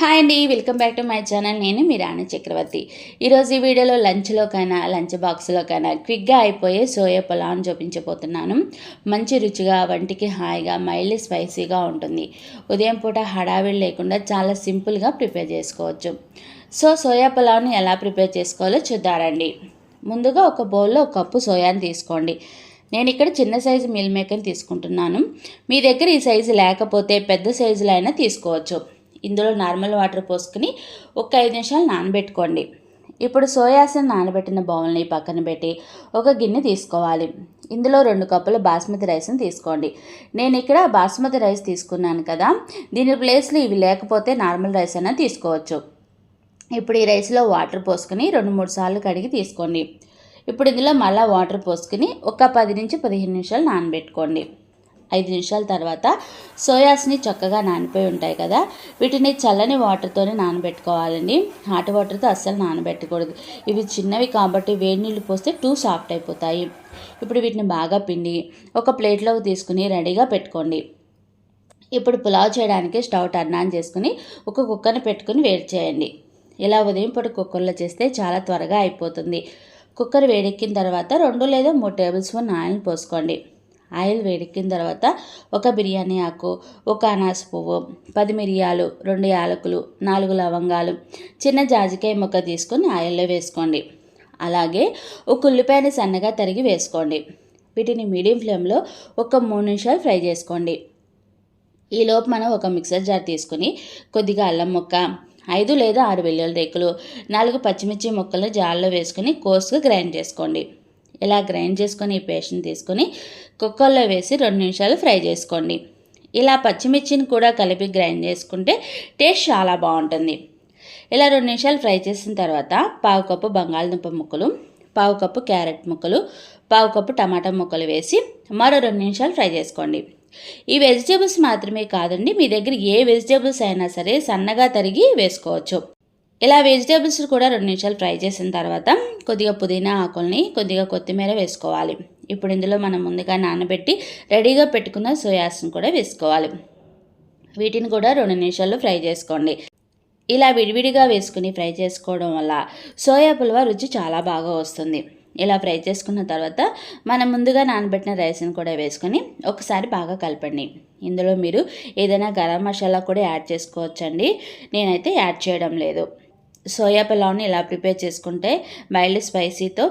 Hi అండి welcome back to my channel నేను మీ రాణి చక్రవర్తి. ఈరోజు ఈ వీడియోలో లంచ్లోకైనా లంచ్ బాక్స్లోకైనా క్విక్గా అయిపోయే సోయా పొలాన్ని చూపించబోతున్నాను. మంచి రుచిగా వంటికి హాయిగా మైల్డ్ స్పైసీగా ఉంటుంది. ఉదయం పూట హడావిడి లేకుండా చాలా సింపుల్గా ప్రిపేర్ చేసుకోవచ్చు. సో సోయా పొలాన్ని ఎలా ప్రిపేర్ చేసుకోవాలో చూద్దారండి ముందుగా ఒక బౌల్లో ఒక కప్పు సోయాని తీసుకోండి. నేను ఇక్కడ చిన్న సైజు మిల్ మేకర్ని తీసుకుంటున్నాను. మీ దగ్గర ఈ సైజు లేకపోతే పెద్ద సైజులో అయినా తీసుకోవచ్చు. ఇందులో నార్మల్ వాటర్ పోసుకుని ఒక ఐదు నిమిషాలు నానబెట్టుకోండి. ఇప్పుడు సోయాసిన్ నానబెట్టిన బౌల్ని పక్కన పెట్టి ఒక గిన్నె తీసుకోవాలి. ఇందులో రెండు కప్పుల బాస్మతి రైస్ని తీసుకోండి. నేను ఇక్కడ బాస్మతి రైస్ తీసుకున్నాను కదా. దీని ప్లేస్లో ఇవి లేకపోతే నార్మల్ రైస్ అయినా తీసుకోవచ్చు. ఇప్పుడు ఈ రైస్లో వాటర్ పోసుకుని రెండు మూడు సార్లు కడిగి తీసుకోండి. ఇప్పుడు ఇందులో మళ్ళీ వాటర్ పోసుకుని ఒక పది నుంచి పదిహేను నిమిషాలు నానబెట్టుకోండి. ఐదు నిమిషాల తర్వాత సోయాస్ని చక్కగా నానిపోయి ఉంటాయి కదా. వీటిని చల్లని వాటర్తోనే నానబెట్టుకోవాలండి. హాట్ వాటర్తో అస్సలు నానబెట్టకూడదు. ఇవి చిన్నవి కాబట్టి వేడి నీళ్ళు పోస్తే టూ సాఫ్ట్ అయిపోతాయి. ఇప్పుడు వీటిని బాగా పిండి ఒక ప్లేట్లోకి తీసుకుని రెడీగా పెట్టుకోండి. ఇప్పుడు పులావ్ చేయడానికి స్టవ్ టర్న్ ఆన్ చేసుకుని ఒక కుక్కర్ని పెట్టుకుని వేడి చేయండి. ఇలా ఉదయం పొడి కుక్కర్లో చేస్తే చాలా త్వరగా అయిపోతుంది. కుక్కర్ వేడెక్కిన తర్వాత రెండు లేదా మూడు టేబుల్ స్పూన్ ఆయిల్ పోసుకోండి. ఆయిల్ వేడెక్కిన తర్వాత ఒక బిర్యానీ ఆకు ఒక అనాస పువ్వు పది మిరియాలు రెండు యాలకులు నాలుగు లవంగాలు చిన్న జాజికాయ ముక్క తీసుకొని ఆయిల్లో వేసుకోండి. అలాగే ఒక ఉల్లిపాయని సన్నగా తరిగి వేసుకోండి. వీటిని మీడియం ఫ్లేమ్లో ఒక మూడు నిమిషాలు ఫ్రై చేసుకోండి. ఈలోపు మనం ఒక మిక్సర్ జార్ తీసుకుని కొద్దిగా అల్లం ముక్క ఐదు లేదా ఆరు వెల్లుల్లి రేకులు నాలుగు పచ్చిమిర్చి ముక్కలు జార్లో వేసుకుని కోసుగా గ్రైండ్ చేసుకోండి. ఇలా గ్రైండ్ చేసుకొని ఈ పేస్ట్ని తీసుకొని కుక్కర్లో వేసి రెండు నిమిషాలు ఫ్రై చేసుకోండి. ఇలా పచ్చిమిర్చిని కూడా కలిపి గ్రైండ్ చేసుకుంటే టేస్ట్ చాలా బాగుంటుంది. ఇలా రెండు నిమిషాలు ఫ్రై చేసిన తర్వాత పావు కప్పు బంగాళదుంప ముక్కలు పావు కప్పు క్యారెట్ ముక్కలు పావు కప్పు టమాటా ముక్కలు వేసి మరో రెండు నిమిషాలు ఫ్రై చేసుకోండి. ఈ వెజిటేబుల్స్ మాత్రమే కాదండి మీ దగ్గర ఏ వెజిటేబుల్స్ అయినా సరే సన్నగా తరిగి వేసుకోవచ్చు. ఇలా వెజిటేబుల్స్ కూడా రెండు నిమిషాలు ఫ్రై చేసిన తర్వాత కొద్దిగా పుదీనా ఆకుల్ని కొద్దిగా కొత్తిమీర వేసుకోవాలి. ఇప్పుడు ఇందులో మనం ముందుగా నానబెట్టి రెడీగా పెట్టుకున్న సోయాస్ని కూడా వేసుకోవాలి. వీటిని కూడా రెండు నిమిషాల్లో ఫ్రై చేసుకోండి. ఇలా విడివిడిగా వేసుకుని ఫ్రై చేసుకోవడం వల్ల సోయా పుల్వా రుచి చాలా బాగా వస్తుంది. ఇలా ఫ్రై చేసుకున్న తర్వాత మనం ముందుగా నానబెట్టిన రైస్ని కూడా వేసుకొని ఒకసారి బాగా కలపండి. ఇందులో మీరు ఏదైనా గరం మసాలా కూడా యాడ్ చేసుకోవచ్చండి. నేనైతే యాడ్ చేయడం లేదు. సోయా పులావ్ని ఇలా ప్రిపేర్ చేసుకుంటే మైల్డ్ స్పైసీతో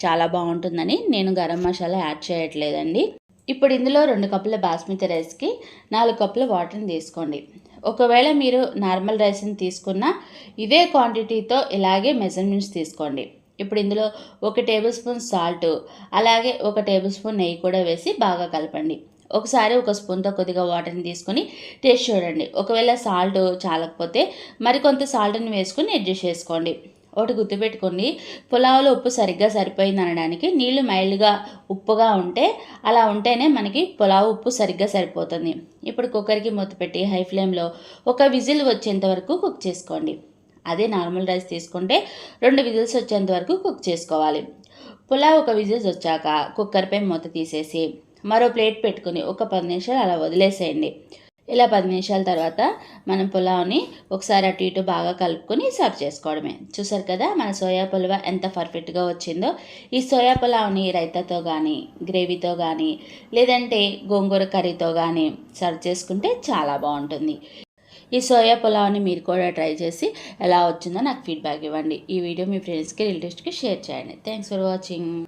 చాలా బాగుంటుందని నేను గరం మసాలా యాడ్ చేయట్లేదండి. ఇప్పుడు ఇందులో రెండు కప్పుల బాస్మతి రైస్కి నాలుగు కప్పుల వాటర్ని తీసుకోండి. ఒకవేళ మీరు నార్మల్ రైస్ని తీసుకున్న ఇదే క్వాంటిటీతో ఇలాగే మెజర్మెంట్స్ తీసుకోండి. ఇప్పుడు ఇందులో ఒక టేబుల్ స్పూన్ సాల్ట్ అలాగే ఒక టేబుల్ స్పూన్ నెయ్యి కూడా వేసి బాగా కలపండి. ఒకసారి ఒక స్పూన్తో కొద్దిగా వాటర్ని తీసుకొని టేస్ట్ చూడండి. ఒకవేళ సాల్ట్ చాలకపోతే మరికొంత సాల్ట్ని వేసుకొని అడ్జస్ట్ చేసుకోండి. ఒకటి గుర్తుపెట్టుకోండి పులావులో ఉప్పు సరిగ్గా సరిపోయింది అనడానికి నీళ్ళు మైల్డ్గా ఉప్పుగా ఉంటే అలా ఉంటేనే మనకి పులావు ఉప్పు సరిగ్గా సరిపోతుంది. ఇప్పుడు కుక్కర్కి మూత పెట్టి హై ఫ్లేమ్లో ఒక విజిల్ వచ్చేంత వరకు కుక్ చేసుకోండి. అదే నార్మల్ రైస్ తీసుకుంటే రెండు విజిల్స్ వచ్చేంత వరకు కుక్ చేసుకోవాలి. పులావ్ ఒక విజిల్స్ వచ్చాక కుక్కర్పై మూత తీసేసి మరో ప్లేట్ పెట్టుకుని ఒక పది నిమిషాలు అలా వదిలేసేయండి. ఇలా పది నిమిషాల తర్వాత మనం పులావ్ని ఒకసారి అటు ఇటు బాగా కలుపుకొని సర్వ్ చేసుకోవడమే. చూసారు కదా మన సోయా పులవ ఎంత పర్ఫెక్ట్గా వచ్చిందో. ఈ సోయా పులావ్ని రైతాతో కానీ గ్రేవీతో కానీ లేదంటే గోంగూర కర్రీతో కానీ సర్వ్ చేసుకుంటే చాలా బాగుంటుంది. ఈ సోయా పులావ్ని మీరు కూడా ట్రై చేసి ఎలా వచ్చిందో నాకు ఫీడ్బ్యాక్ ఇవ్వండి. ఈ వీడియో మీ ఫ్రెండ్స్కి రిలేటివ్స్కి షేర్ చేయండి. Thanks for watching.